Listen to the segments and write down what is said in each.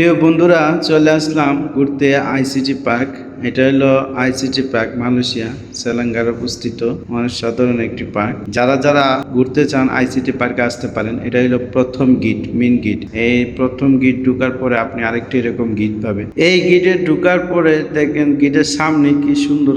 প্রিয় বন্ধুরা চলে আসলাম ঘুরতে আইসিটি পার্ক। এটা হলো আইসিটি পার্ক মালয়েশিয়া। সেলাঙ্গার অবস্থিত। অনেক সাধারণ একটি পার্ক যারা যারা ঘুরতে চান আইসিটি পার্কে আসতে পারেন, এটা হলো প্রথম গিট মেন গিট এই প্রথম গিট ঢুকার পরে আপনি আরেকটি এরকম গিট পাবেন। এই গিটে ঢুকার পরে দেখেন গিটের সামনে কি সুন্দর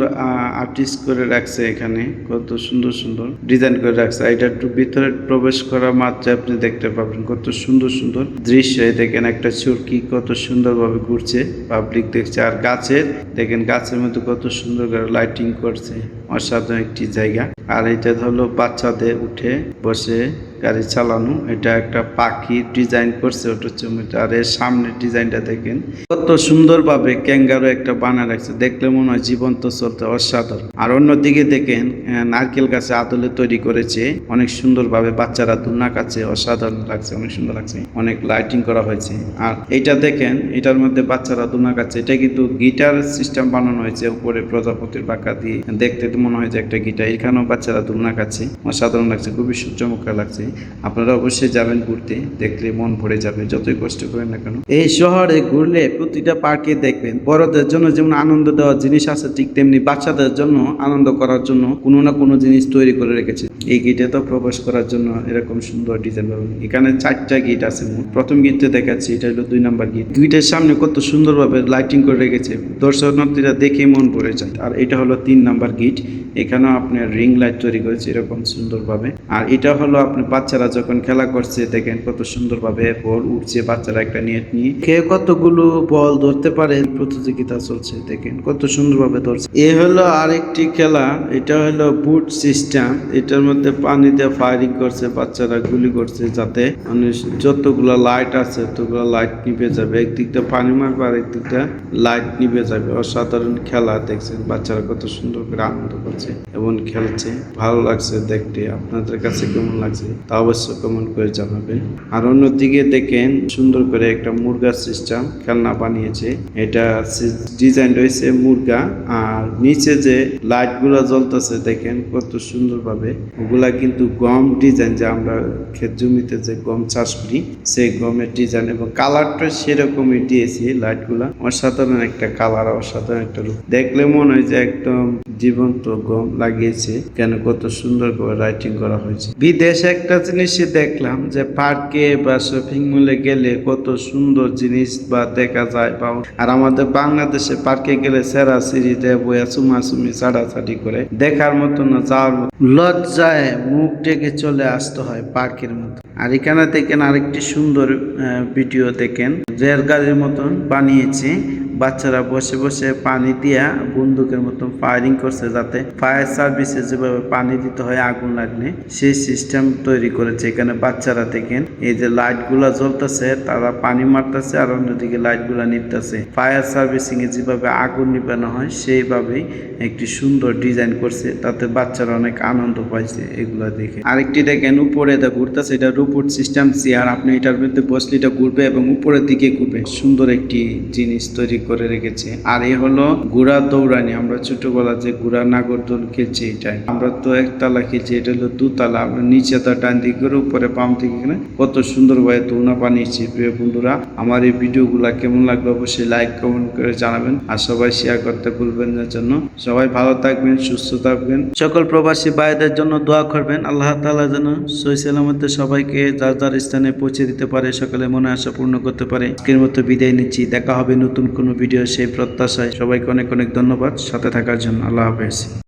আর্টিস্ট করে রাখছে এখানে। কত সুন্দর সুন্দর ডিজাইন করে রাখছে। এটা একটু ভিতরে প্রবেশ করা মাত্র আপনি দেখতে পাবেন। কত সুন্দর সুন্দর দৃশ্য। দেখেন একটা চুরকি কত সুন্দরভাবে ঘুরছে। পাবলিক দেখছে। আর গাছের, দেখেন গাছের মধ্যে কত সুন্দর করে লাইটিং করছে। অসাধারণ একটি জায়গা। আর এটা হলো বাচ্চাদের উঠে বসে গাড়ি চালানো, এটা একটা পাখি ডিজাইন করছে, ওটা ওটা। আর এর সামনের ডিজাইনটা দেখেন। কত সুন্দরভাবে ক্যাঙ্গারো একটা বানা রাখছে, দেখলে মনে হয় জীবন্ত, চলতে অসাধারণ। আর অন্যদিকে দেখেন নারকেল গাছে আদলে তৈরি করেছে, অনেক সুন্দরভাবে বাচ্চারা দুনা কাছে অসাধারণ লাগছে, অনেক সুন্দর লাগছে, অনেক লাইটিং করা হয়েছে। আর এটা দেখেন, এটার মধ্যে বাচ্চারা দুনা কাছে এটা কিন্তু গিটার সিস্টেম বানানো হয়েছে, উপরে প্রজাপতির পাকা দিয়ে। দেখতে মনে হয় যে একটা গিটার এখানেও বাচ্চারা দুনা কাছে অসাধারণ লাগছে, খুবই চমৎকার লাগছে। আপনারা অবশ্যই যাবেন ঘুরতে, দেখলে মন ভরে যাবে, যতই কষ্ট করেন না কেন। এই শহরে ঘুরলে প্রতিটা পার্কে দেখবেন বড়দের জন্য যেমন আনন্দ দেওয়ার জিনিস আছে, ঠিক তেমনি বাচ্চাদের জন্য আনন্দ করার জন্য কোনো না কোনো জিনিস তৈরি করে রেখেছে। এই গেটে তো প্রবেশ করার জন্য এরকম সুন্দর ডিজাইন পাবেন। এখানে চারটা গেট আছে। প্রথম গেটে দেখাচ্ছি, এটা হলো দুই নাম্বার গেট। দুইটার সামনে কত সুন্দরভাবে লাইটিং করে রেখেছে। দর্শনার্থীরা দেখে মন ভরে যায়। আর এটা হলো তিন নাম্বার গেট। এখানেও আপনার রিং লাইট তৈরি করেছে এরকম সুন্দরভাবে। আর এটা হলো আপনি বাচ্চারা যখন খেলা করছে, দেখেন কত সুন্দরভাবে বল উঠছে বাচ্চারা একটা নেট নিয়ে। কে কতগুলো বল ধরতে পারে, প্রতিযোগিতা চলছে, দেখেন কত সুন্দরভাবে ধরছে। এ হলো আরেকটি খেলা, এটা হলো বুট সিস্টেম এটার মধ্যে পানি দিয়ে ফায়ারিং করছে, বাচ্চারা গুলি করছে যাতে মানে যতগুলো লাইট আছে, ততগুলো লাইট নিভে যাবে। একদিকটা পানি মারবে আর একদিকটা লাইট নিভে যাবে। অসাধারণ খেলা, দেখছেন বাচ্চারা কত সুন্দর করে আনন্দ করছে এবং খেলছে। ভালো লাগছে দেখতে, আপনাদের কাছে কেমন লাগছে? তা অবশ্য কমেন্ট করে জানাবেন। আর অন্যদিকে দেখেন, সুন্দর করে একটা মুরগা সিস্টেম খেলনা বানিয়েছে। এটা ডিজাইন রয়েছে মুরগা। আর নিচে যে লাইটগুলা জ্বলতেছে, দেখেন কত সুন্দরভাবে। ওগুলা কিন্তু গম ডিজাইন যে আমরা ক্ষেত জমিতে যে গম চাষ করি, সেই গমের ডিজাইন এবং কালারটা সেরকমই দিয়েছি লাইটগুলা অসাধারণ একটা কালার অসাধারণ একটা রূপ দেখলে মনে হয় যে একদম জীবন্ত গম লাগিয়েছে। কেন কত সুন্দর করে রাইটিং করা হয়েছে। বিদেশে একটা জিনিসই দেখলাম যে পার্কে বা শপিং মলে গেলে কত সুন্দর জিনিস বা দেখা যায় বা আর আমাদের বাংলাদেশে পার্কে গেলে সেরা সিঁড়ি দেয় বইয়া চুমাচুমি ছাড়াছাড়ি করে দেখার মতো না, যাওয়ার মতো। লজ্জায় মুখ ডেকে চলে আসতে হয় পার্কের মতো। আর এখানে দেখেন আরেকটি সুন্দর ভিডিও দেখেন। রেল গাড়ির মতন বানিয়েছে। বাচ্চারা বসে বসে পানি দিয়া বন্দুকের মতন ফায়ারিং করছে যাতে ফায়ার সার্ভিসে যেভাবে পানি দিতে হয়, আগুন লাগলে সেই সিস্টেম তৈরি করেছে। এখানে বাচ্চারা দেখেন, এই যে লাইটগুলা জ্বলতেছে, তারা পানি মারতেছে আর অন্যদিকে লাইটগুলা নিতেছে। ফায়ার সার্ভিসিং এ যেভাবে আগুন নিবানো হয়, সেইভাবেই একটি সুন্দর ডিজাইন করছে। তাতে বাচ্চারা অনেক আনন্দ পাইছে এগুলা দেখে। আরেকটি দেখেন, উপরে এটা ঘুরতেছে, এটা রোবট সিস্টেম চেয়ার আপনি এটার মধ্যে বসলে এটা ঘুরবে এবং উপরের দিকে ঘুরবে। সুন্দর একটি জিনিস তৈরি করে রেখেছে। আর এ হলো ঘোড়া দৌড়ানি। আমরা ছোটবেলা যে ঘোড়া নাগরদোল খেলছি এটাই আমরা তো একতলা খেলছি এটা হলো দুতলা। আমরা নিচে তো ডান দিকে করে, উপরে বাম দিকে করে কত সুন্দরভাবে দোলনা বানিয়েছি। প্রিয় বন্ধুরা, আমার এই ভিডিওগুলো কেমন লাগবে অবশ্যই লাইক কমেন্ট করে জানাবেন। আর সবাই শেয়ার করতে ভুলবেন না জন্য। সবাই ভালো থাকবেন, সুস্থ থাকবেন। সকল প্রবাসী ভাইদের জন্য দোয়া করবেন। আল্লাহ তাআলা যেন সই সালামতে সবাইকে যার যার স্থানে পৌঁছে দিতে পারে, সকলে মনে আশা পূর্ণ করতে পারে। আজকের মতো বিদায় নিচ্ছি। দেখা হবে নতুন কোনো ভিডিও সেই প্রত্যাশায় সবাইকে অনেক অনেক ধন্যবাদ। সাথে থাকার জন্য আল্লাহ হাফেজ।